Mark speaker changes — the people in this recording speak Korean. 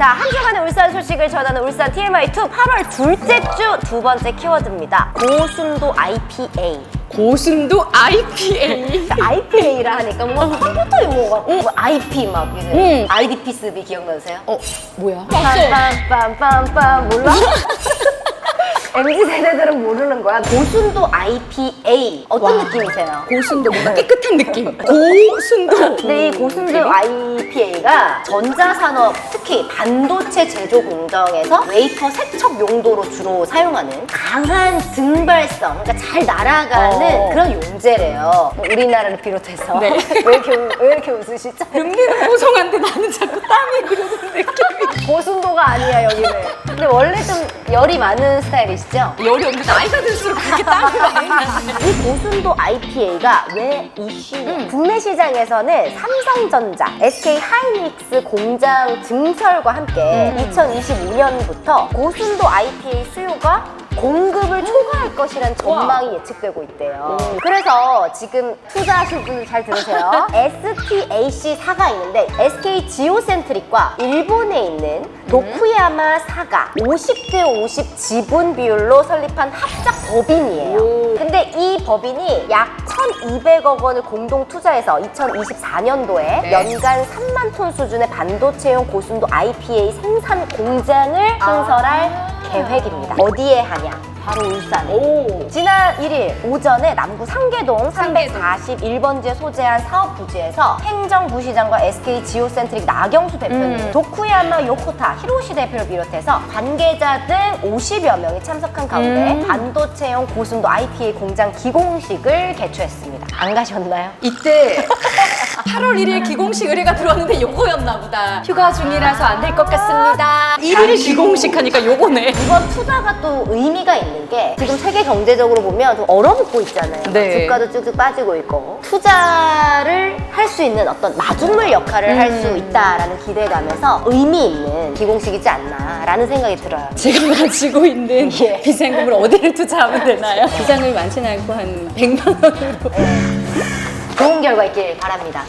Speaker 1: 자, 한 주간의 울산 소식을 전하는 울산 TMI2 8월 둘째 주 두 번째 키워드입니다. 고순도 IPA.
Speaker 2: 고순도 IPA.
Speaker 1: IPA라 하니까 뭔가 컴퓨터 용어가 뭐 IP 막 이래.
Speaker 2: 응.
Speaker 1: IDP 쓰비 기억나세요?
Speaker 2: 어, 뭐야?
Speaker 1: 빰빰빰빰빰 몰라? MZ 세대들은 모르는 거야. 고순도 IPA 어떤
Speaker 2: 와.
Speaker 1: 느낌이세요?
Speaker 2: 고순도 뭔가 깨끗한 느낌. 고순도.
Speaker 1: 근데 이 고순도 IPA가 전자산업, 특히 반도체 제조 공정에서 웨이퍼 세척 용도로 주로 사용하는 강한 증발성, 그러니까 잘 날아가는
Speaker 2: 어.
Speaker 1: 그런 용제래요. 뭐 우리나라를 비롯해서.
Speaker 2: 네.
Speaker 1: 왜, 이렇게, 우- 왜 이렇게 웃으시죠?
Speaker 2: 은비는 보송한데 나는 자꾸 땀이 흐르는 느낌이.
Speaker 1: 고순도가 아니야, 여기는. 근데 원래 좀 열이 많은 스타일이시죠?
Speaker 2: 열이 없는데 나이가 들수록 그렇게 땀이 많이 나네.
Speaker 1: 이 고순도 IPA가 왜 이슈냐? 국내 시장에서는 삼성전자, SK 하이닉스 공장 증설과 함께 2025년부터 고순도 IPA 수요가 공급을 초과할 것이란 전망이 예측되고 있대요. 그래서 지금 투자하실 분들 잘 들으세요. STAC4가 있는데 SK 지오센트릭과 일본에 있는 도쿠야마 사가 50대 50 지분 비율로 설립한 합작 법인이에요. 근데 이 법인이 약 1,200억 원을 공동 투자해서 2024년도에
Speaker 2: 네.
Speaker 1: 연간 3만 톤 수준의 반도체용 고순도 IPA 생산 공장을 신설할 계획입니다. 어디에 하냐? 바로 울산에.
Speaker 2: 오.
Speaker 1: 지난 1일 오전에 남구 상계동
Speaker 2: 상계동.
Speaker 1: 341번지에 소재한 사업 부지에서 행정부시장과 SK 지오센트릭 나경수 대표님,
Speaker 2: 음.
Speaker 1: 도쿠야마 요코타 히로시 대표를 비롯해서 관계자 등 50여 명이 참석한 가운데
Speaker 2: 음.
Speaker 1: 반도체용 고순도 IPA 공장 기공식을 개최했습니다. 안 가셨나요?
Speaker 2: 이때 8월 1일 기공식 의뢰가 들어왔는데 요거였나 보다. 휴가 중이라서 안 될 것 같습니다. 1일 기공식 하니까 요거네.
Speaker 1: 이번 투자가 또 의미가 있는 게 지금 세계 경제적으로 보면 좀 얼어붙고 있잖아요.
Speaker 2: 네.
Speaker 1: 주가도 쭉쭉 빠지고 있고 투자를 할 수 있는 어떤 마중물 역할을 할수
Speaker 2: 음.
Speaker 1: 있다라는 기대감에서 의미 있는 기공식이지 않나라는 생각이 들어요.
Speaker 2: 제가 가지고 있는
Speaker 1: 예.
Speaker 2: 비상금을 어디를 투자하면 되나요? 비상금이 많지는 않고 한 100만 원으로.
Speaker 1: 좋은 결과 있길 바랍니다.